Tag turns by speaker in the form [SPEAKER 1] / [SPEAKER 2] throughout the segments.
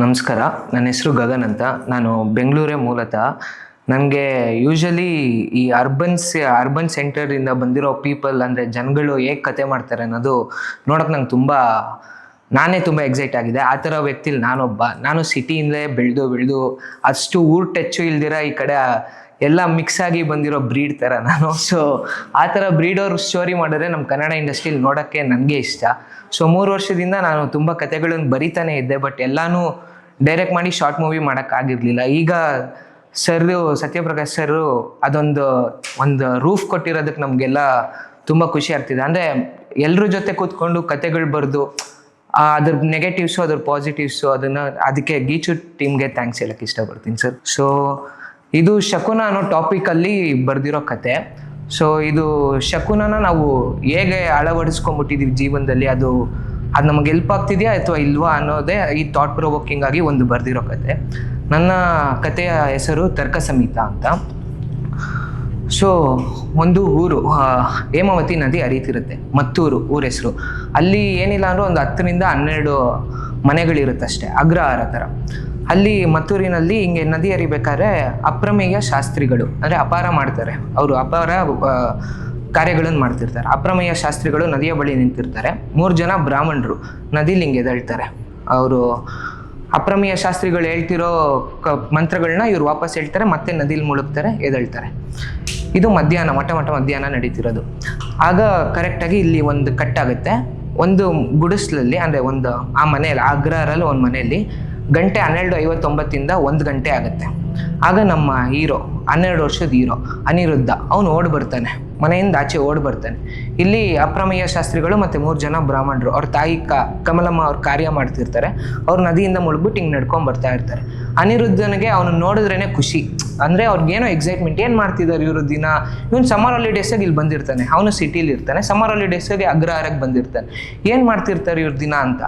[SPEAKER 1] ನಮಸ್ಕಾರ. ನನ್ನ ಹೆಸರು ಗಗನ್ ಅಂತ. ನಾನು ಬೆಂಗಳೂರೇ ಮೂಲತಃ. ನನಗೆ ಯೂಶಲಿ ಈ ಅರ್ಬನ್ಸ್ ಅರ್ಬನ್ ಸೆಂಟರಿಂದ ಬಂದಿರೋ ಪೀಪಲ್ ಅಂದರೆ ಜನಗಳು ಹೇಗೆ ಕತೆ ಮಾಡ್ತಾರೆ ಅನ್ನೋದು ನೋಡೋಕೆ ನಂಗೆ ತುಂಬ, ನಾನೇ ತುಂಬ ಎಕ್ಸೈಟ್ ಆಗಿದೆ. ಆ ಥರ ವ್ಯಕ್ತಿಲಿ ನಾನೊಬ್ಬ. ನಾನು ಸಿಟಿಯಿಂದಲೇ ಬೆಳೆದು ಬೆಳೆದು ಅಷ್ಟು ಊರು ಟಚ್ಚು ಇಲ್ದಿರ ಈ ಕಡೆ ಎಲ್ಲ ಮಿಕ್ಸ್ ಆಗಿ ಬಂದಿರೋ ಬ್ರೀಡ್ ಥರ ನಾನು. ಸೊ ಆ ಥರ ಬ್ರೀಡ್ ಅವ್ರು ಸ್ಟೋರಿ ಮಾಡಿದ್ರೆ ನಮ್ಮ ಕನ್ನಡ ಇಂಡಸ್ಟ್ರಿಲಿ ನೋಡೋಕ್ಕೆ ನನಗೆ ಇಷ್ಟ. ಸೊ ಮೂರು ವರ್ಷದಿಂದ ನಾನು ತುಂಬ ಕತೆಗಳನ್ನು ಬರಿತಾನೆ ಇದ್ದೆ ಬಟ್ ಎಲ್ಲನೂ ಡೈರೆಕ್ಟ್ ಮಾಡಿ ಶಾರ್ಟ್ ಮೂವಿ ಮಾಡೋಕ್ಕಾಗಿರಲಿಲ್ಲ ಈಗ ಸರ್ರು, ಸತ್ಯಪ್ರಕಾಶ್ ಸರ್ರು ಅದೊಂದು, ಒಂದು ರೂಫ್ ಕೊಟ್ಟಿರೋದಕ್ಕೆ ನಮಗೆಲ್ಲ ತುಂಬ ಖುಷಿ ಆಗ್ತಿದೆ. ಅಂದರೆ ಎಲ್ಲರ ಜೊತೆ ಕೂತ್ಕೊಂಡು ಕತೆಗಳು ಬರೆದು ಅದ್ರ ನೆಗೆಟಿವ್ಸು ಅದ್ರ ಪಾಸಿಟಿವ್ಸು ಅದನ್ನು, ಅದಕ್ಕೆ ಗೀಚು ಟೀಮ್ಗೆ ಥ್ಯಾಂಕ್ಸ್ ಹೇಳಕ್ಕೆ ಇಷ್ಟಪಡ್ತೀನಿ ಸರ್. ಸೊ ಇದು ಶಕುನ ಅನ್ನೋ ಟಾಪಿಕಲ್ಲಿ ಬರೆದಿರೋ ಕತೆ. ಸೊ ಇದು ಶಕುನನ ನಾವು ಹೇಗೆ ಅಳವಡಿಸ್ಕೊಂಡ್ಬಿಟ್ಟಿದ್ದೀವಿ ಜೀವನದಲ್ಲಿ? ಅದು ಅದು ನಮಗೆ ಹೆಲ್ಪ್ ಆಗ್ತಿದೆಯಾ ಅಥವಾ ಇಲ್ವಾ ಅನ್ನೋದೇ ಈ ಥಾಟ್ ಪ್ರೊವೋಕಿಂಗ್ ಆಗಿ ಒಂದು ಬರೆದಿರೋ ಕತೆ. ನನ್ನ ಕಥೆಯ ಹೆಸರು ತರ್ಕ ಸಮಿತ ಅಂತ. ಸೊ ಒಂದು ಊರು ಹೇಮಾವತಿ ನದಿ ಹರಿತಿರುತ್ತೆ ಮತ್ತೂರು ಊರ ಹೆಸರು. ಅಲ್ಲಿ ಏನಿಲ್ಲ ಅಂದ್ರೆ ಒಂದು ಹತ್ತರಿಂದ ಹನ್ನೆರಡು ಮನೆಗಳಿರುತ್ತಷ್ಟೇ, ಅಗ್ರಹಾರ ಥರ. ಅಲ್ಲಿ ಮತ್ತೂರಿನಲ್ಲಿ ಹಿಂಗೆ ನದಿ ಹರಿಬೇಕಾದ್ರೆ ಅಪ್ರಮೇಯ ಶಾಸ್ತ್ರಿಗಳು, ಅಂದರೆ ಅಪಾರ ಮಾಡ್ತಾರೆ. ಅವರು ಅಪಾರ ಕಾರ್ಯಗಳನ್ನು ಮಾಡ್ತಿರ್ತಾರೆ. ಅಪ್ರಮೇಯ ಶಾಸ್ತ್ರಿಗಳು ನದಿಯ ಬಳಿ ನಿಂತಿರ್ತಾರೆ. ಮೂರು ಜನ ಬ್ರಾಹ್ಮಣರು ನದಿಲಿ ಹಿಂಗೆ ಎದಳ್ತಾರೆ ಅವರು ಅಪ್ರಮೇಯ ಶಾಸ್ತ್ರಿಗಳು ಹೇಳ್ತಿರೋ ಕ ಮಂತ್ರಗಳನ್ನ ಇವ್ರು ವಾಪಸ್ ಹೇಳ್ತಾರೆ, ಮತ್ತೆ ನದಿಲಿ ಮುಳುಗ್ತಾರೆ, ಎದಳ್ತಾರೆ. ಇದು ಮಧ್ಯಾಹ್ನ, ಮಠ ಮಠ ಮಧ್ಯಾಹ್ನ ನಡೀತಿರೋದು. ಆಗ ಕರೆಕ್ಟಾಗಿ ಇಲ್ಲಿ ಒಂದು ಕಟ್ಟಾಗುತ್ತೆ. ಒಂದು ಗುಡಿಸ್ಲಲ್ಲಿ, ಅಂದರೆ ಒಂದು ಆ ಮನೆಯಲ್ಲಿ ಆಗ್ರಹರಲ್ಲಿ ಒಂದು ಮನೆಯಲ್ಲಿ ಗಂಟೆ ಹನ್ನೆರಡು ಐವತ್ತೊಂಬತ್ತಿಂದ ಒಂದು ಗಂಟೆ ಆಗುತ್ತೆ. ಆಗ ನಮ್ಮ ಹೀರೋ, ಹನ್ನೆರಡು ವರ್ಷದ ಹೀರೋ ಅನಿರುದ್ಧ, ಅವನು ಓಡ್ ಬರ್ತಾನೆ. ಮನೆಯಿಂದ ಆಚೆ ಓಡ್ ಬರ್ತಾನೆ. ಇಲ್ಲಿ ಅಪ್ರಮೇಯ ಶಾಸ್ತ್ರಿಗಳು ಮತ್ತು ಮೂರು ಜನ ಬ್ರಾಹ್ಮಣರು, ಅವ್ರ ತಾಯಿ ಕ, ಕಮಲಮ್ಮ ಅವ್ರು ಕಾರ್ಯ ಮಾಡ್ತಿರ್ತಾರೆ. ಅವ್ರು ನದಿಯಿಂದ ಮುಳುಗ್ಬಿಟ್ಟು ಹಿಂಗೆ ನಡ್ಕೊಂಡು ಬರ್ತಾ ಇರ್ತಾರೆ. ಅನಿರುದ್ಧನಿಗೆ ಅವನು ನೋಡಿದ್ರೇ ಖುಷಿ. ಅಂದರೆ ಅವ್ರಿಗೇನೋ ಎಕ್ಸೈಟ್ಮೆಂಟ್ ಏನು ಮಾಡ್ತಿದ್ದಾರೆ ಇವರು ದಿನ? ಇವನು ಸಮ್ಮರ್ ಹಾಲಿಡೇಸಾಗಿ ಇಲ್ಲಿ ಬಂದಿರ್ತಾನೆ. ಅವನು ಸಿಟಿಲಿ ಇರ್ತಾನೆ ಸಮ್ಮರ್ ಹಾಲಿಡೇಸಾಗಿ ಅಗ್ರಹಾರಕ್ಕೆ ಬಂದಿರ್ತಾನೆ. ಏನು ಮಾಡ್ತಿರ್ತಾರೆ ಇವ್ರ ದಿನ ಅಂತ?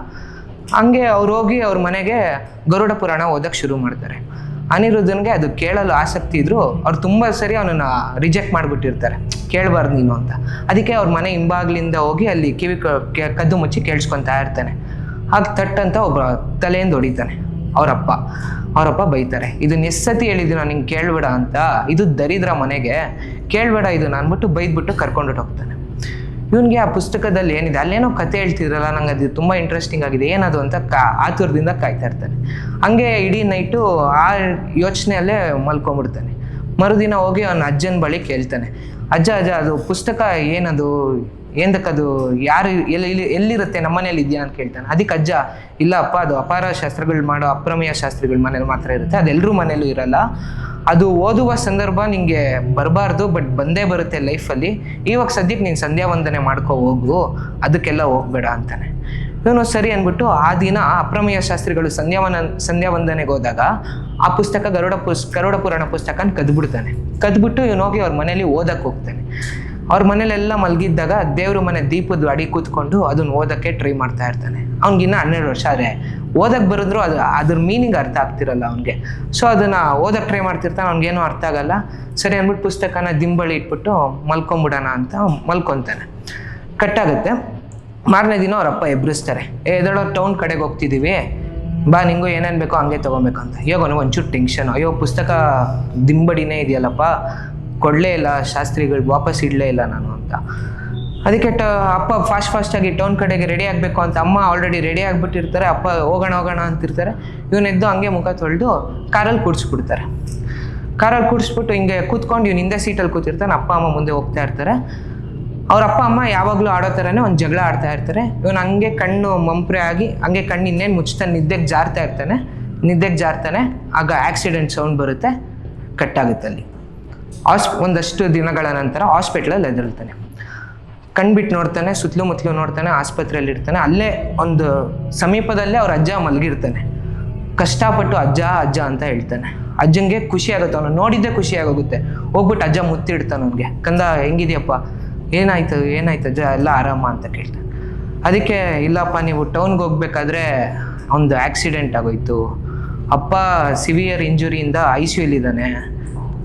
[SPEAKER 1] ಹಂಗೆ ಅವ್ರು ಹೋಗಿ ಅವ್ರ ಮನೆಗೆ ಗರುಡ ಪುರಾಣ ಓದಕ್ಕೆ ಶುರು ಮಾಡ್ತಾರೆ. ಅನಿರುದ್ಧನ್ಗೆ ಅದು ಕೇಳಲು ಆಸಕ್ತಿ ಇದ್ರು ಅವ್ರು ತುಂಬ ಸರಿ ಅವನನ್ನ ರಿಜೆಕ್ಟ್ ಮಾಡಿಬಿಟ್ಟಿರ್ತಾರೆ. ಕೇಳಬಾರ್ದು ನೀನು ಅಂತ. ಅದಕ್ಕೆ ಅವ್ರ ಮನೆ ಹಿಂಬಾಗ್ಲಿಂದ ಹೋಗಿ ಅಲ್ಲಿ ಕಿವಿ ಕದ್ದು ಮುಚ್ಚಿ ಕೇಳಿಸ್ಕೊತಾ ಇರ್ತಾನೆ. ಹಾಗೆ ತಟ್ಟಂತ ಒಬ್ಬ ತಲೆಯಿಂದ ಹೊಡಿತಾನೆ. ಅವರಪ್ಪ. ಅವರಪ್ಪ ಬೈತಾರೆ. ಇದು ನಿಸ್ಸತಿ ಹೇಳಿದ್ದು ನಾನು ಹಿಂಗೆ ಕೇಳಬೇಡ ಅಂತ. ಇದು ದರಿದ್ರ ಮನೆಗೆ. ಕೇಳಬೇಡ ಇದನ್ನ ಅಂದ್ಬಿಟ್ಟು ಬೈದ್ಬಿಟ್ಟು ಕರ್ಕೊಂಡು ಹೋಗ್ತಾನೆ. ಇವನಿಗೆ ಆ ಪುಸ್ತಕದಲ್ಲಿ ಏನಿದೆ? ಅಲ್ಲೇನೋ ಕತೆ ಹೇಳ್ತಿದ್ರಲ್ಲ ನಂಗೆ ಅದು ತುಂಬ ಇಂಟ್ರೆಸ್ಟಿಂಗ್ ಆಗಿದೆ. ಏನದು ಅಂತ ಕಾ, ಆತುರದಿಂದ ಕಾಯ್ತಾ ಇರ್ತಾನೆ. ಹಂಗೆ ಇಡೀ ನೈಟು ಆ ಯೋಚನೆಯಲ್ಲೇ ಮಲ್ಕೊಂಡ್ಬಿಡ್ತಾನೆ. ಮರುದಿನ ಹೋಗಿ ಅವನ ಅಜ್ಜನ ಬಳಿ ಕೇಳ್ತಾನೆ. ಅಜ್ಜ ಅಜ್ಜ, ಅದು ಪುಸ್ತಕ ಏನದು? ಏನದಕ್ಕದು ಯಾರು ಎಲ್ಲಿ ಇಲ್ಲಿ ಎಲ್ಲಿರುತ್ತೆ? ನಮ್ಮ ಮನೇಲಿ ಇದೆಯಾ ಅಂತ ಕೇಳ್ತಾನೆ. ಅದಕ್ಕೆ ಅಜ್ಜ, ಇಲ್ಲ ಅಪ್ಪ, ಅದು ಅಪಾರ ಶಾಸ್ತ್ರಗಳು ಮಾಡೋ ಅಪ್ರಮೇಯ ಶಾಸ್ತ್ರಗಳ ಮನೇಲಿ ಮಾತ್ರ ಇರುತ್ತೆ. ಅದೆಲ್ಲರೂ ಮನೇಲೂ ಇರಲ್ಲ. ಅದು ಓದುವ ಸಂದರ್ಭ ನಿಮಗೆ ಬರಬಾರ್ದು, ಬಟ್ ಬಂದೇ ಬರುತ್ತೆ ಲೈಫಲ್ಲಿ. ಇವಾಗ ಸದ್ಯಕ್ಕೆ ನೀನು ಸಂಧ್ಯಾ ವಂದನೆ ಮಾಡ್ಕೊ, ಹೋಗು. ಅದಕ್ಕೆಲ್ಲ ಹೋಗ್ಬೇಡ ಅಂತಾನೆ. ಇವನು ಸರಿ ಅಂದ್ಬಿಟ್ಟು ಆ ದಿನ ಅಪ್ರಮೇಯ ಶಾಸ್ತ್ರಿಗಳು ಸಂಧ್ಯಾವನ ಸಂಧ್ಯಾ ವಂದನೆಗೆ ಹೋದಾಗ ಆ ಪುಸ್ತಕ ಗರುಡ ಪುಸ್, ಗರುಡ ಪುರಾಣ ಪುಸ್ತಕನ ಕದ್ಬಿಡ್ತಾನೆ. ಕದ್ಬಿಟ್ಟು ಇವನು ಹೋಗಿ ಅವ್ರ ಮನೇಲಿ ಓದಕ್ಕೆ ಹೋಗ್ತಾನೆ. ಅವ್ರ ಮನೇಲೆಲ್ಲ ಮಲಗಿದ್ದಾಗ ದೇವ್ರ ಮನೆ ದೀಪದ ಅಡಿ ಕೂತ್ಕೊಂಡು ಅದನ್ನ ಓದಕ್ಕೆ ಟ್ರೈ ಮಾಡ್ತಾ ಇರ್ತಾನೆ. ಅವ್ನಿಗಿನ್ನ ಹನ್ನೆರಡು ವರ್ಷ ಆದರೆ ಓದಕ್ಕೆ ಬರೆದ್ರು ಅದು ಅದ್ರ ಮೀನಿಂಗ್ ಅರ್ಥ ಆಗ್ತಿರಲ್ಲ ಅವನಿಗೆ. ಸೊ ಅದನ್ನು ಓದಕ್ಕೆ ಟ್ರೈ ಮಾಡ್ತಿರ್ತಾನೆ ಅವ್ನಿಗೇನು ಅರ್ಥ ಆಗಲ್ಲ. ಸರಿ ಅಂದ್ಬಿಟ್ಟು ಪುಸ್ತಕನ ದಿಂಬಳಿ ಇಟ್ಬಿಟ್ಟು ಮಲ್ಕೊಂಬಿಡೋಣ ಅಂತ ಮಲ್ಕೊತಾನೆ. ಕಟ್ಟಾಗುತ್ತೆ ಮಾರನೇ ದಿನ ಅವ್ರ ಅಪ್ಪ ಎಬ್ರಿಸ್ತಾರೆ. ಏ, ಎದಳೋ ಟೌನ್ ಕಡೆಗೆ ಹೋಗ್ತಿದ್ದೀವಿ ಬಾ, ನಿಂಗೂ ಏನೇನು ಬೇಕೋ ಹಂಗೆ ತೊಗೊಬೇಕು ಅಂತ ನನಗೆ ಒಂಚೂರು ಟೆನ್ಷನ್ ಅಯ್ಯೋ, ಪುಸ್ತಕ ದಿಂಬಡಿನೇ ಇದೆಯಲ್ಲಪ್ಪ. ಕೊಡಲೇ ಇಲ್ಲ, ಶಾಸ್ತ್ರಿಗಳು ವಾಪಸ್ ಇಡಲೇ ಇಲ್ಲ ನಾನು ಅಂತ. ಅದಕ್ಕೆ ಟ, ಅಪ್ಪ ಫಾಸ್ಟ್ ಫಾಸ್ಟಾಗಿ ಟೌನ್ ಕಡೆಗೆ ರೆಡಿ ಆಗಬೇಕು ಅಂತ ಅಮ್ಮ ಆಲ್ರೆಡಿ ರೆಡಿ ಆಗಿಬಿಟ್ಟಿರ್ತಾರೆ, ಅಪ್ಪ ಹೋಗೋಣ ಹೋಗೋಣ ಅಂತಿರ್ತಾರೆ. ಇವನ್ ಎದ್ದು ಹಂಗೆ ಮುಖ ತೊಳೆದು ಕಾರಲ್ಲಿ ಕೂಡಿಸ್ಬಿಡ್ತಾರೆ ಕಾರಲ್ಲಿ ಕೂಡಿಸ್ಬಿಟ್ಟು ಹಿಂಗೆ ಕೂತ್ಕೊಂಡು ಇವ್ನು ಹಿಂದೆ ಸೀಟಲ್ಲಿ ಕೂತಿರ್ತಾನೆ, ಅಪ್ಪ, ಅಮ್ಮ ಮುಂದೆ ಹೋಗ್ತಾ ಇರ್ತಾರೆ. ಅವ್ರ ಅಪ್ಪ, ಅಮ್ಮ ಯಾವಾಗಲೂ ಆಡೋ ಥರನೇ ಒಂದು ಜಗಳ ಆಡ್ತಾ ಇರ್ತಾರೆ. ಇವನು ಹಂಗೆ ಕಣ್ಣು ಮಂಪ್ರೆ ಆಗಿ, ಹಂಗೆ ಕಣ್ಣು ಇನ್ನೇನು ಮುಚ್ತಾನೆ ನಿದ್ದೆಗೆ ಜಾರ್ತಾ ಇರ್ತಾನೆ, ನಿದ್ದೆಗೆ ಜಾರ್ತಾನೆ, ಆಗ ಆಕ್ಸಿಡೆಂಟ್ ಸೌಂಡ್ ಬರುತ್ತೆ ಕಟ್ಟಾಗುತ್ತೆ ಅಲ್ಲಿ. ಹಾಸ್ ಒಂದಷ್ಟು ದಿನಗಳ ನಂತರ ಹಾಸ್ಪಿಟ್ಲಲ್ಲಿ ಎದುರ್ತಾನೆ. ಕಣ್ಬಿಟ್ಟು ನೋಡ್ತಾನೆ, ಸುತ್ತಲೂ ಮುತ್ತಲು ನೋಡ್ತಾನೆ ಆಸ್ಪತ್ರೆಯಲ್ಲಿ ಇರ್ತಾನೆ ಅಲ್ಲೇ ಒಂದು ಸಮೀಪದಲ್ಲೇ ಅವ್ರ ಅಜ್ಜ ಮಲಗಿರ್ತಾನೆ. ಕಷ್ಟಪಟ್ಟು ಅಜ್ಜ ಅಜ್ಜ ಅಂತ ಹೇಳ್ತಾನೆ. ಅಜ್ಜಂಗೆ ಖುಷಿ ಆಗುತ್ತೆ ಅವನು. ನೋಡಿದ್ದೆ ಖುಷಿ ಆಗೋಗುತ್ತೆ. ಹೋಗ್ಬಿಟ್ಟು ಅಜ್ಜ ಮುತ್ತಿಡ್ತಾನೆ ಅವನಿಗೆ. ಕಂದ, ಹೆಂಗಿದ್ಯಪ್ಪ? ಏನಾಯ್ತು ಏನಾಯ್ತು ಅಜ್ಜ? ಎಲ್ಲ ಆರಾಮ? ಅಂತ ಕೇಳ್ತಾನೆ. ಅದಕ್ಕೆ, ಇಲ್ಲಪ್ಪ, ನೀವು ಟೌನ್ಗೆ ಹೋಗ್ಬೇಕಾದ್ರೆ ಒಂದು ಆಕ್ಸಿಡೆಂಟ್ ಆಗೋಯ್ತು. ಅಪ್ಪ ಸಿವಿಯರ್ ಇಂಜುರಿಯಿಂದ ಐ ಸಿ ಇದ್ದಾನೆ.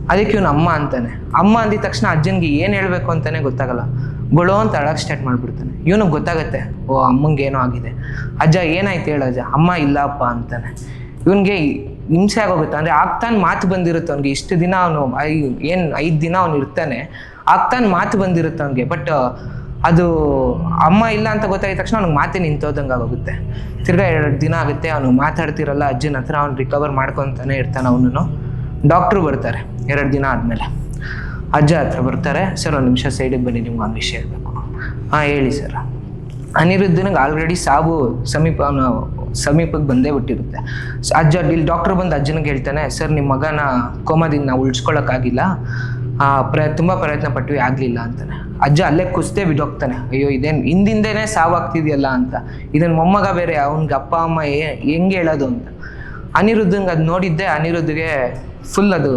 [SPEAKER 1] ಅದಕ್ಕೆ ಇವನು ಅಮ್ಮ ಅಂತಾನೆ. ಅಮ್ಮ ಅಂದಿದ ತಕ್ಷಣ ಅಜ್ಜನಿಗೆ ಏನು ಹೇಳಬೇಕು ಅಂತಾನೆ ಗೊತ್ತಾಗಲ್ಲ. ಗೊಳು ಅಂತ ಅಳಕ್ಕೆ ಸ್ಟಾರ್ಟ್ ಮಾಡಿಬಿಡ್ತಾನೆ. ಇವನಿಗೆ ಗೊತ್ತಾಗತ್ತೆ, ಓ, ಅಮ್ಮಂಗೆ ಏನೋ ಆಗಿದೆ. ಅಜ್ಜ, ಏನಾಯ್ತು ಹೇಳು ಅಜ್ಜ? ಅಮ್ಮ ಇಲ್ಲಪ್ಪ ಅಂತಾನೆ. ಇವನಿಗೆ ಹಿಂಸೆ ಆಗೋಗುತ್ತೆ. ಅಂದರೆ ಆಗ್ತಾನೆ ಮಾತು ಬಂದಿರುತ್ತೆ ಅವ್ನಿಗೆ. ಇಷ್ಟು ದಿನ ಅವನು, ಐ, ಏನು, ಐದು ದಿನ ಅವ್ನು ಇರ್ತಾನೆ. ಆಗ್ತಾನೆ ಮಾತು ಬಂದಿರುತ್ತೆ ಅವನಿಗೆ. ಬಟ್ ಅದು ಅಮ್ಮ ಇಲ್ಲ ಅಂತ ಗೊತ್ತಾಗಿದ ತಕ್ಷಣ ಅವ್ನಿಗೆ ಮಾತೇ ನಿಂತೋದಂಗೆ ಆಗೋಗುತ್ತೆ. ತಿರ್ಗಾ ಎರಡು ದಿನ ಆಗುತ್ತೆ. ಅವನು ಮಾತಾಡ್ತಿರಲ್ಲ ಅಜ್ಜನ ಹತ್ರ, ಅವ್ನು ರಿಕವರ್ ಮಾಡ್ಕೊತಾನೆ ಇರ್ತಾನೆ ಅವನು ಡಾಕ್ಟ್ರು ಬರ್ತಾರೆ ಎರಡು ದಿನ ಆದಮೇಲೆ. ಅಜ್ಜ ಹತ್ರ ಬರ್ತಾರೆ ಸರ್ ಒಂದು ನಿಮಿಷ ಸೈಡಿಗೆ ಬನ್ನಿ ನಿಮ್ಗೆ ಒಂದು ವಿಷಯ ಹೇಳಬೇಕು. ಹಾಂ ಹೇಳಿ ಸರ್. ಅನಿರುದ್ಧನಿಗೆ ಆಲ್ರೆಡಿ ಸಾವು ಸಮೀಪ ಸಮೀಪಕ್ಕೆ ಬಂದೇ ಬಿಟ್ಟಿರುತ್ತೆ. ಅಜ್ಜ ಇಲ್ಲಿ ಡಾಕ್ಟ್ರ್ ಬಂದು ಅಜ್ಜನಿಗೆ ಹೇಳ್ತಾನೆ ಸರ್ ನಿಮ್ಮ ಮಗನ ಕೋಮದಿಂದ ನಾವು ಆ, ಪ್ರ ತುಂಬ ಪ್ರಯತ್ನ ಪಟ್ವಿ ಆಗಲಿಲ್ಲ ಅಂತಾನೆ. ಅಜ್ಜ ಅಲ್ಲೇ ಕುಸ್ತೇ ಬಿಡೋಗ್ತಾನೆ ಅಯ್ಯೋ ಇದೇನು ಹಿಂದಿಂದೇನೆ ಸಾವಾಗ್ತಿದೆಯಲ್ಲ ಅಂತ. ಇದನ್ನು ಮೊಮ್ಮಗ ಬೇರೆ ಅವ್ನಿಗೆ ಅಪ್ಪ ಅಮ್ಮ ಹೆಂಗೆ ಹೇಳೋದು ಅಂತ. ಅನಿರುದ್ಧಂಗೆ ಅದು ನೋಡಿದ್ದೆ, ಅನಿರುದ್ಧಗೆ ಫುಲ್ ಅದು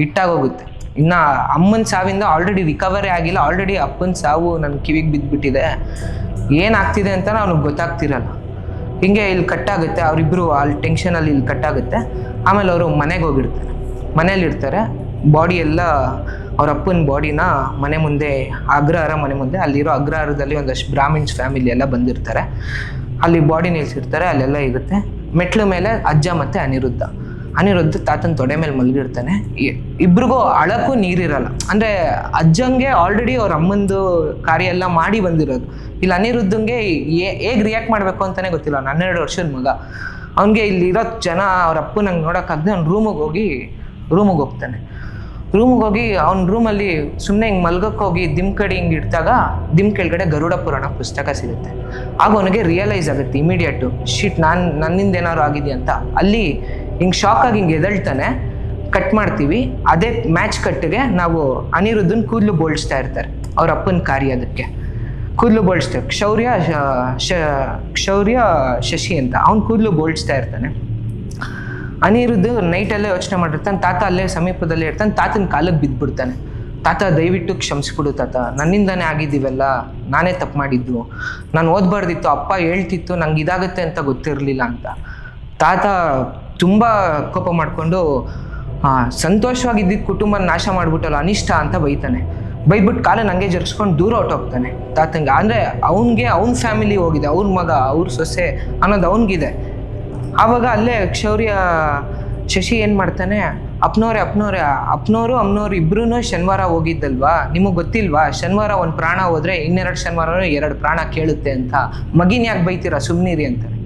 [SPEAKER 1] ಹಿಟ್ಟಾಗೋಗುತ್ತೆ. ಇನ್ನು ಅಮ್ಮನ ಸಾವಿಂದ ಆಲ್ರೆಡಿ ರಿಕವರಿ ಆಗಿಲ್ಲ ಆಲ್ರೆಡಿ ಅಪ್ಪನ ಸಾವು ನನ್ನ ಕಿವಿಗೆ ಬಿದ್ದುಬಿಟ್ಟಿದೆ ಏನಾಗ್ತಿದೆ ಅಂತ ಅವ್ನಿಗೆ ಗೊತ್ತಾಗ್ತಿರಲ್ಲ. ಹಿಂಗೆ ಇಲ್ಲಿ ಕಟ್ಟಾಗುತ್ತೆ ಅವರಿಬ್ಬರು ಅಲ್ಲಿ ಟೆನ್ಷನಲ್ಲಿ ಇಲ್ಲಿ ಕಟ್ಟಾಗುತ್ತೆ. ಆಮೇಲೆ ಅವರು ಮನೆಗೆ ಹೋಗಿರ್ತಾರೆ. ಮನೇಲಿ ಇರ್ತಾರೆ. ಬಾಡಿ ಎಲ್ಲ ಅವ್ರ ಅಪ್ಪನ ಬಾಡಿನ ಮನೆ ಮುಂದೆ, ಅಗ್ರಹಾರ ಮನೆ ಮುಂದೆ, ಅಲ್ಲಿರೋ ಅಗ್ರಹಾರದಲ್ಲಿ ಒಂದಷ್ಟು ಬ್ರಾಹ್ಮಿಣ್ಸ್ ಫ್ಯಾಮಿಲಿ ಎಲ್ಲ ಬಂದಿರ್ತಾರೆ. ಅಲ್ಲಿ ಬಾಡಿ ನಿಲ್ಸಿರ್ತಾರೆ, ಅಲ್ಲೆಲ್ಲ ಇರುತ್ತೆ. ಮೆಟ್ಲು ಮೇಲೆ ಅಜ್ಜ ಮತ್ತೆ ಅನಿರುದ್ಧ. ಅನಿರುದ್ಧ ತಾತನ ತೊಡೆ ಮೇಲೆ ಮಲಗಿರ್ತಾನೆ. ಇಬ್ರಿಗೂ ಅಳಕ್ಕೂ ನೀರಿರಲ್ಲ. ಅಂದರೆ ಅಜ್ಜಂಗೆ ಆಲ್ರೆಡಿ ಅವ್ರ ಅಮ್ಮಂದು ಕಾರ್ಯ ಎಲ್ಲ ಮಾಡಿ ಬಂದಿರೋದು. ಇಲ್ಲಿ ಅನಿರುದ್ಧಂಗೆ ಹೇಗೆ ರಿಯಾಕ್ಟ್ ಮಾಡಬೇಕು ಅಂತಾನೆ ಗೊತ್ತಿಲ್ಲ. ಅವ್ನು ಹನ್ನೆರಡು ವರ್ಷದ ಮಗ. ಅವನಿಗೆ ಇಲ್ಲಿರೋ ಜನ ಅವ್ರ ಅಪ್ಪನ ನಂಗೆ ನೋಡೋಕ್ಕಾಗದೆ ಅವ್ನು ರೂಮಿಗೆ ಹೋಗಿ ರೂಮಿಗೆ ಹೋಗ್ತಾನೆ. ರೂಮಿಗೆ ಹೋಗಿ ಅವ್ನ ರೂಮಲ್ಲಿ ಸುಮ್ಮನೆ ಹಿಂಗೆ ಮಲ್ಗಕ್ಕೆ ಹೋಗಿ ದಿಮ್ ಕಡೆ ಹಿಂಗೆ ಇಡ್ದಾಗ ದಿಮ್ ಕೆಳಗಡೆ ಗರುಡ ಪುರಾಣ ಪುಸ್ತಕ ಸಿಗುತ್ತೆ. ಆಗ ಅವನಿಗೆ ರಿಯಲೈಸ್ ಆಗುತ್ತೆ ಇಮಿಡಿಯೇಟು ಶೀಟ್ ನಾನು, ನನ್ನಿಂದ ಏನಾದ್ರು ಆಗಿದೆ ಅಂತ. ಅಲ್ಲಿ ಹಿಂಗೆ ಶಾಕ್ ಆಗಿ ಹಿಂಗೆ ಎದಳ್ತಾನೆ. ಕಟ್ ಮಾಡ್ತೀವಿ. ಅದೇ ಮ್ಯಾಚ್ ಕಟ್ಟಿಗೆ ನಾವು ಅನಿರುದ್ಧನ್ ಕೂದಲು ಬೋಳ್ಸ್ತಾ ಇರ್ತಾರೆ ಅವ್ರ ಅಪ್ಪನ ಕಾರ್ಯ ಅದಕ್ಕೆ. ಕೂದಲು ಬೋಳ್ಸ್ತೇವೆ ಕ್ಷೌರ್ಯ, ಶ- ಶ- ಕ್ಷೌರ್ಯ ಶಶಿ ಅಂತ. ಅವ್ನು ಕೂದಲು ಬೋಳ್ಸ್ತಾ ಇರ್ತಾನೆ. ಅನಿರುದ್ಧ ನೈಟಲ್ಲೇ ಯೋಚನೆ ಮಾಡಿರ್ತಾನೆ, ತಾತ ಅಲ್ಲೇ ಸಮೀಪದಲ್ಲೇ ಇರ್ತಾನೆ, ತಾತನ ಕಾಲಕ್ಕೆ ಬಿದ್ದುಬಿಡ್ತಾನೆ ತಾತ ದಯವಿಟ್ಟು ಕ್ಷಮಿಸ್ಬಿಡು ತಾತ, ನನ್ನಿಂದಾನೇ ಆಗಿದ್ದೀವಲ್ಲ, ನಾನೇ ತಪ್ಪು ಮಾಡಿದ್ದು. ನಾನು ಓದ್ಬಾರ್ದಿತ್ತು, ಅಪ್ಪ ಹೇಳ್ತಿತ್ತು, ನಂಗೆ ಇದಾಗುತ್ತೆ ಅಂತ ಗೊತ್ತಿರಲಿಲ್ಲ ಅಂತ. ತಾತ ತುಂಬ ಕೋಪ ಮಾಡಿಕೊಂಡು ಸಂತೋಷವಾಗಿದ್ದಿದ್ದ ಕುಟುಂಬ ನಾಶ ಮಾಡಿಬಿಟ್ಟಲ್ಲ, ಅನಿಷ್ಟ ಅಂತ ಬೈತಾನೆ. ಬೈಬಿಟ್ಟು ಕಾಲ ನಂಗೆ ಜರ್ಸ್ಕೊಂಡು ದೂರ ಹೊಟ್ಟೋಗ್ತಾನೆ ತಾತಂಗೆ, ಅಂದರೆ ಅವನಿಗೆ ಅವ್ನ ಫ್ಯಾಮಿಲಿ ಹೋಗಿದೆ ಅವ್ರ ಮಗ, ಅವ್ರ ಸೊಸೆ ಅನ್ನೋದು ಅವನಿಗಿದೆ. ಆವಾಗ ಅಲ್ಲೇ ಕ್ಷೌರ್ಯ ಶಶಿ ಏನು ಮಾಡ್ತಾನೆ? ಅಪ್ನೋರೆ ಅಪ್ನೋರೆ, ಅಪ್ನೋರು, ಅಮ್ನೋರು ಇಬ್ರು ಶನಿವಾರ ಹೋಗಿದ್ದಲ್ವಾ? ನಿಮಗೆ ಗೊತ್ತಿಲ್ವಾ? ಶನಿವಾರ ಒಂದು ಪ್ರಾಣ ಹೋದ್ರೆ ಇನ್ನೆರಡು ಶನಿವಾರ ಎರಡು ಪ್ರಾಣ ಕೇಳುತ್ತೆ ಅಂತ. ಮಗಿನ ಯಾಕೆ ಬೈತೀರಾ? ಸುಮ್ಮನಿರಿ ಅಂತಾರೆ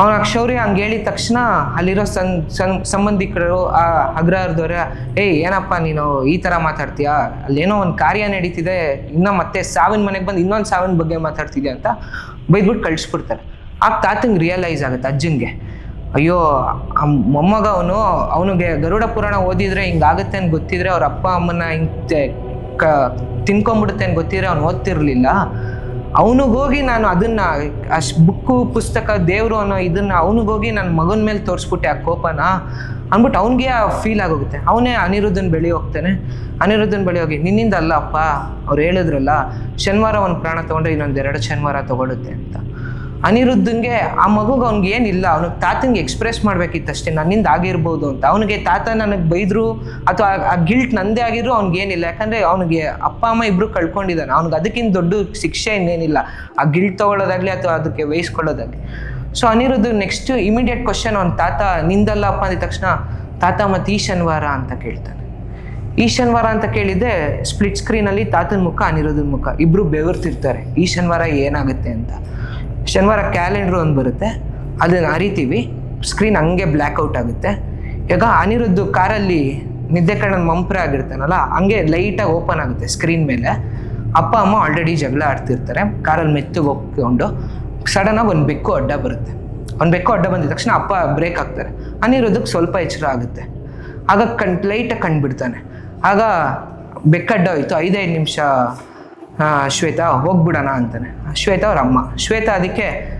[SPEAKER 1] ಅವನ ಕ್ಷೌರ್ಯ ಹಂಗೆ ಹೇಳಿದ ತಕ್ಷಣ ಅಲ್ಲಿರೋ ಸನ್ ಸನ್ ಸಂಬಂಧಿಕರು, ಆ ಅಗ್ರಹಾರದವ್ರ, ಏಯ್, ಏನಪ್ಪ ನೀನು ಈ ಥರ ಮಾತಾಡ್ತೀಯಾ? ಅಲ್ಲೇನೋ ಒಂದು ಕಾರ್ಯ ನಡೀತಿದೆ, ಇನ್ನೂ ಮತ್ತೆ ಸಾವಿನ ಮನೆಗೆ ಬಂದು ಇನ್ನೊಂದು ಸಾವಿನ ಬಗ್ಗೆ ಮಾತಾಡ್ತಿದ್ಯಾ? ಅಂತ ಬೈದ್ಬಿಟ್ಟು ಕಳಿಸ್ಬಿಡ್ತಾರೆ. ಆಗ ತಾತಂಗೆ ರಿಯಲೈಸ್ ಆಗುತ್ತೆ ಅಜ್ಜಂಗೆ. ಅಯ್ಯೋ, ಆ ಮೊಮ್ಮಗ ಅವನು, ಅವನಿಗೆ ಗರುಡ ಪುರಾಣ ಓದಿದ್ರೆ ಹಿಂಗಾಗುತ್ತೆ ಅಂತ ಗೊತ್ತಿದ್ರೆ ಅವ್ರ ಅಪ್ಪ ಅಮ್ಮನ ಹಿಂಗೆ ಕ, ತಿನ್ಕೊಂಬಿಡುತ್ತೆ ಅಂತ ಗೊತ್ತಿದ್ರೆ ಅವ್ನು ಓದ್ತಿರ್ಲಿಲ್ಲ. ಅವನಿಗೋಗಿ ನಾನು ಅದನ್ನ ಅಷ್ಟು ಬುಕ್ಕು, ಪುಸ್ತಕ, ದೇವರು ಅನ್ನೋ ಇದನ್ನ ಅವನಿಗೋಗಿ ನನ್ನ ಮಗನ ಮೇಲೆ ತೋರಿಸ್ಬಿಟ್ಟೆ ಆ ಕೋಪನ ಅಂದ್ಬಿಟ್ಟು ಅವನಿಗೆ ಆ ಫೀಲ್ ಆಗೋಗುತ್ತೆ. ಅವನೇ ಅನಿರುದ್ಧನ್ ಬೆಳಿ ಹೋಗ್ತಾನೆ. ಅನಿರುದ್ಧನ್ ಬೆಳಿ ಹೋಗಿ, ನಿನ್ನಿಂದ ಅಲ್ಲ ಅಪ್ಪ ಅವ್ರು ಹೇಳಿದ್ರಲ್ಲ, ಶನಿವಾರ ಒಂದು ಪ್ರಾಣ ತೊಗೊಂಡ್ರೆ ಇನ್ನೊಂದು ಎರಡು ಶನಿವಾರ ತಗೊಳುತ್ತೆ ಅಂತ. ಅನಿರುದ್ಧಂಗೆ ಆ ಮಗುಗೆ ಅವ್ನಿಗೆ ಏನಿಲ್ಲ, ಅವ್ನಿಗೆ ತಾತಂಗೆ ಎಕ್ಸ್ಪ್ರೆಸ್ ಮಾಡ್ಬೇಕಿತ್ತಷ್ಟೇ, ನನ್ನಿಂದ ಆಗಿರ್ಬೋದು ಅಂತ. ಅವನಿಗೆ ತಾತ ನನಗೆ ಬೈದ್ರು, ಅಥವಾ ಆ ಗಿಲ್ಟ್ ನಂದೇ ಆಗಿದ್ರು ಅವ್ನಿಗೆ ಏನಿಲ್ಲ. ಯಾಕಂದ್ರೆ ಅವನಿಗೆ ಅಪ್ಪ, ಅಮ್ಮ ಇಬ್ರು ಕಳ್ಕೊಂಡಿದ್ದಾನೆ. ಅವ್ನಿಗೆ ಅದಕ್ಕಿಂತ ದೊಡ್ಡ ಶಿಕ್ಷೆ ಇನ್ನೇನಿಲ್ಲ. ಆ ಗಿಲ್ಟ್ ತಗೊಳ್ಳೋದಾಗ್ಲಿ ಅಥವಾ ಅದಕ್ಕೆ ವಹಿಸ್ಕೊಳ್ಳೋದಾಗ್ಲಿ. So Aniruddha next immediate question ಅವ್ನ ತಾತ ನಿಂದಲ್ಲಪ್ಪ ಅಂದ ತಕ್ಷಣ, ತಾತ ಮತ್ತೆ ಈ ಶನಿವಾರ ಅಂತ ಕೇಳ್ತಾನೆ. ಈ ಶನಿವಾರ ಅಂತ ಕೇಳಿದ್ದೆ ಸ್ಪ್ಲಿಟ್ ಸ್ಕ್ರೀನಲ್ಲಿ ತಾತನ ಮುಖ, ಅನಿರುದ್ಧನ ಮುಖ, ಇಬ್ರು ಬೆವರ್ತಿರ್ತಾರೆ. ಈ ಶನಿವಾರ ಏನಾಗುತ್ತೆ ಅಂತ. ಶನಿವಾರ ಕ್ಯಾಲೆಂಡ್ರ್ ಒಂದು ಬರುತ್ತೆ. ಅದನ್ನು ಅರಿತೀವಿ. ಸ್ಕ್ರೀನ್ ಹಂಗೆ ಬ್ಲ್ಯಾಕ್ಔಟ್ ಆಗುತ್ತೆ. ಈಗ ಅನಿರುದ್ಧ ಕಾರಲ್ಲಿ ನಿದ್ದೆ ಕಣ್ಣಲ್ಲಿ ಮಂಪ್ರ ಆಗಿರ್ತಾನಲ್ಲ, ಹಂಗೆ ಲೈಟಾಗಿ ಓಪನ್ ಆಗುತ್ತೆ ಸ್ಕ್ರೀನ್ ಮೇಲೆ. ಅಪ್ಪ, ಅಮ್ಮ ಆಲ್ರೆಡಿ ಜಗಳ ಆಡ್ತಿರ್ತಾರೆ. ಕಾರಲ್ಲಿ ಮೆತ್ತಗೆ ಹೋಗ್ಕೊಂಡು ಸಡನ್ನಾಗಿ ಒಂದು ಬೆಕ್ಕು ಅಡ್ಡ ಬರುತ್ತೆ. ಒಂದು ಬೆಕ್ಕು ಅಡ್ಡ ಬಂದಿದ ತಕ್ಷಣ ಅಪ್ಪ ಬ್ರೇಕ್ ಹಾಕ್ತಾರೆ. ಅನಿರುದ್ಧಕ್ಕೆ ಸ್ವಲ್ಪ ಎಚ್ಚರ ಆಗುತ್ತೆ. ಆಗ ಕಣ್ ಲೈಟಾಗಿ ಕಂಡುಬಿಡ್ತಾನೆ ಆಗ ಬೆಕ್ಕಡ್ಡ ಹೋಯ್ತು. ಐದೈದು ನಿಮಿಷ ಶ್ವೇತಾ, ಹೋಗ್ಬಿಡೋಣ ಅಂತಾನೆ. ಶ್ವೇತಾ ಅವ್ರ ಅಮ್ಮ. ಶ್ವೇತಾ ಅದಕ್ಕೆ,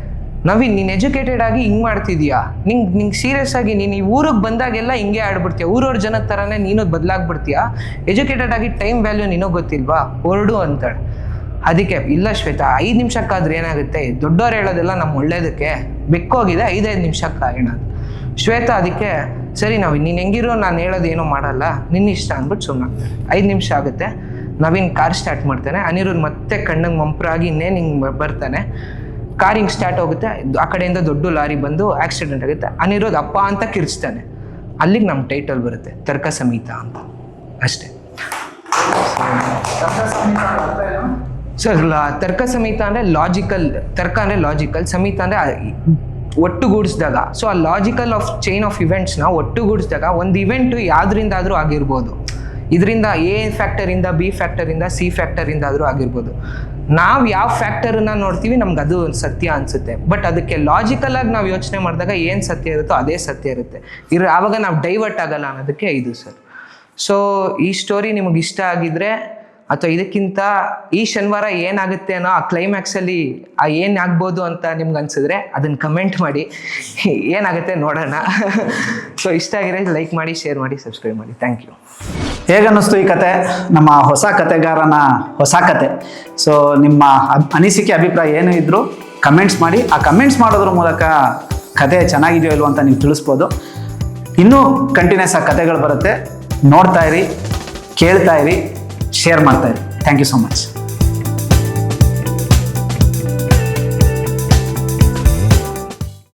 [SPEAKER 1] ನವೀನ್, ನೀನು ಎಜುಕೇಟೆಡ್ ಆಗಿ ಹಿಂಗೆ ಮಾಡ್ತಿದ್ಯಾ? ನಿಂಗೆ ನಿಂಗೆ ಸೀರಿಯಸ್ ಆಗಿ ನೀನು ಈ ಊರಿಗೆ ಬಂದಾಗೆಲ್ಲ ಹಿಂಗೆ ಆಡ್ಬಿಡ್ತೀಯ? ಊರವ್ರ ಜನದ ಥರನೇ ನೀನು ಬದಲಾಗ್ಬಿಡ್ತೀಯ? ಎಜುಕೇಟೆಡ್ ಆಗಿ ಟೈಮ್ ವ್ಯಾಲ್ಯೂ ನಿನಗೆ ಗೊತ್ತಿಲ್ವಾ? ಹೊರಡು ಅಂತಾಳೆ. ಅದಕ್ಕೆ, ಇಲ್ಲ ಶ್ವೇತಾ, ಐದು ನಿಮಿಷಕ್ಕಾದ್ರೆ ಏನಾಗುತ್ತೆ? ದೊಡ್ಡವ್ರು ಹೇಳೋದೆಲ್ಲ ನಮ್ಮ ಒಳ್ಳೇದಕ್ಕೆ. ಬೆಕ್ಕೋಗಿದೆ, ಐದೈದು ನಿಮಿಷಕ್ಕಾಗೋಣ ಶ್ವೇತ ಅದಕ್ಕೆ, ಸರಿ ನಾವು ನೀನು ಹೆಂಗಿರೋ ನಾನು ಹೇಳೋದು ಏನೂ ಮಾಡಲ್ಲ. ನಿನ್ನ ಇಷ್ಟ ಅಂದ್ಬಿಟ್ಟು ಸುಮ್ಮನೆ ಐದು ನಿಮಿಷ ಆಗುತ್ತೆ. ನವೀನ್ ಕಾರ್ ಸ್ಟಾರ್ಟ್ ಮಾಡ್ತಾನೆ. ಅನಿರುದ್ಧ ಮತ್ತೆ ಕಣ್ಣಂಗೆ ಮಂಪರಾಗಿ ಇನ್ನೇನು ಹಿಂಗೆ ಬರ್ತಾನೆ. ಕಾರ್ ಹಿಂಗೆ ಸ್ಟಾರ್ಟ್ ಹೋಗುತ್ತೆ. ಆ ಕಡೆಯಿಂದ ದೊಡ್ಡ ಲಾರಿ ಬಂದು ಆಕ್ಸಿಡೆಂಟ್ ಆಗುತ್ತೆ. ಅನಿರೋದ್ ಅಪ್ಪ ಅಂತ ಕಿರ್ಚ್ತಾನೆ. ಅಲ್ಲಿಗೆ ನಮ್ಮ ಟೈಟಲ್ ಬರುತ್ತೆ. ತರ್ಕ ಸಮೇತ ಅಂತ. ಅಷ್ಟೇ. ಸರ್ ತರ್ಕ ಸಮೇತ ಅಂದರೆ ಲಾಜಿಕಲ್ ತರ್ಕ ಅಂದರೆ ಲಾಜಿಕಲ್ ಸಮೇತ ಅಂದರೆ ಒಟ್ಟುಗೂಡಿಸಿದಾಗ. ಸೊ ಆ ಲಾಜಿಕಲ್ ಆಫ್ ಚೈನ್ ಆಫ್ ಇವೆಂಟ್ಸ್ನ ಒಟ್ಟುಗೂಡಿಸಿದಾಗ ಒಂದು ಇವೆಂಟು ಯಾವುದರಿಂದಾದರೂ ಆಗಿರ್ಬೋದು. ಇದರಿಂದ ಎ ಫ್ಯಾಕ್ಟರಿಂದ ಬಿ ಫ್ಯಾಕ್ಟರಿಂದ ಸಿ ಫ್ಯಾಕ್ಟರಿಂದ ಆದರೂ ಆಗಿರ್ಬೋದು. ನಾವು ಯಾವ ಫ್ಯಾಕ್ಟರನ್ನ ನೋಡ್ತೀವಿ, ನಮ್ಗೆ ಅದು ಸತ್ಯ ಅನಿಸುತ್ತೆ. ಬಟ್ ಅದಕ್ಕೆ ಲಾಜಿಕಲ್ ಆಗಿ ನಾವು ಯೋಚನೆ ಮಾಡಿದಾಗ ಏನು ಸತ್ಯ ಇರುತ್ತೋ ಅದೇ ಸತ್ಯ ಇರುತ್ತೆ. ಇರ, ಆವಾಗ ನಾವು ಡೈವರ್ಟ್ ಆಗಲ್ಲ ಅನ್ನೋದಕ್ಕೆ ಇದು ಸರ್. ಸೊ ಈ ಸ್ಟೋರಿ ನಿಮಗೆ ಇಷ್ಟ ಆಗಿದ್ರೆ ಅಥವಾ ಇದಕ್ಕಿಂತ ಈ ಶನಿವಾರ ಏನಾಗುತ್ತೆ ಅನ್ನೋ ಆ ಕ್ಲೈಮ್ಯಾಕ್ಸಲ್ಲಿ ಆ ಏನ್ ಆಗ್ಬೋದು ಅಂತ ನಿಮ್ಗೆ ಅನ್ಸಿದ್ರೆ ಅದನ್ನ ಕಮೆಂಟ್ ಮಾಡಿ. ಏನಾಗುತ್ತೆ ನೋಡೋಣ. ಸೊ ಇಷ್ಟ ಆಗಿದೆ ಲೈಕ್ ಮಾಡಿ ಶೇರ್ ಮಾಡಿ ಸಬ್ಸ್ಕ್ರೈಬ್ ಮಾಡಿ. ಥ್ಯಾಂಕ್ ಯು
[SPEAKER 2] ಹೇಗನ್ನಿಸ್ತು ಈ ಕತೆ? ನಮ್ಮ ಹೊಸ ಕತೆಗಾರನ ಹೊಸ ಕತೆ. ಸೊ ನಿಮ್ಮ ಅನಿಸಿಕೆ, ಅಭಿಪ್ರಾಯ ಏನು ಇದ್ದರೂ ಕಮೆಂಟ್ಸ್ ಮಾಡಿ. ಆ ಕಮೆಂಟ್ಸ್ ಮಾಡೋದ್ರ ಮೂಲಕ ಕತೆ ಚೆನ್ನಾಗಿದೆಯೋ ಇಲ್ವೋ ಅಂತ ನೀವು ತಿಳಿಸ್ಬೋದು. ಇನ್ನೂ ಕಂಟಿನ್ಯೂಸ್ ಆ ಕತೆಗಳು ಬರುತ್ತೆ. ನೋಡ್ತಾ ಇರಿ, ಕೇಳ್ತಾ ಇರಿ. ಶೇರ್ ಮಾಡ್ತಾ ಇರಿ ಥ್ಯಾಂಕ್ ಯು ಸೊ ಮಚ್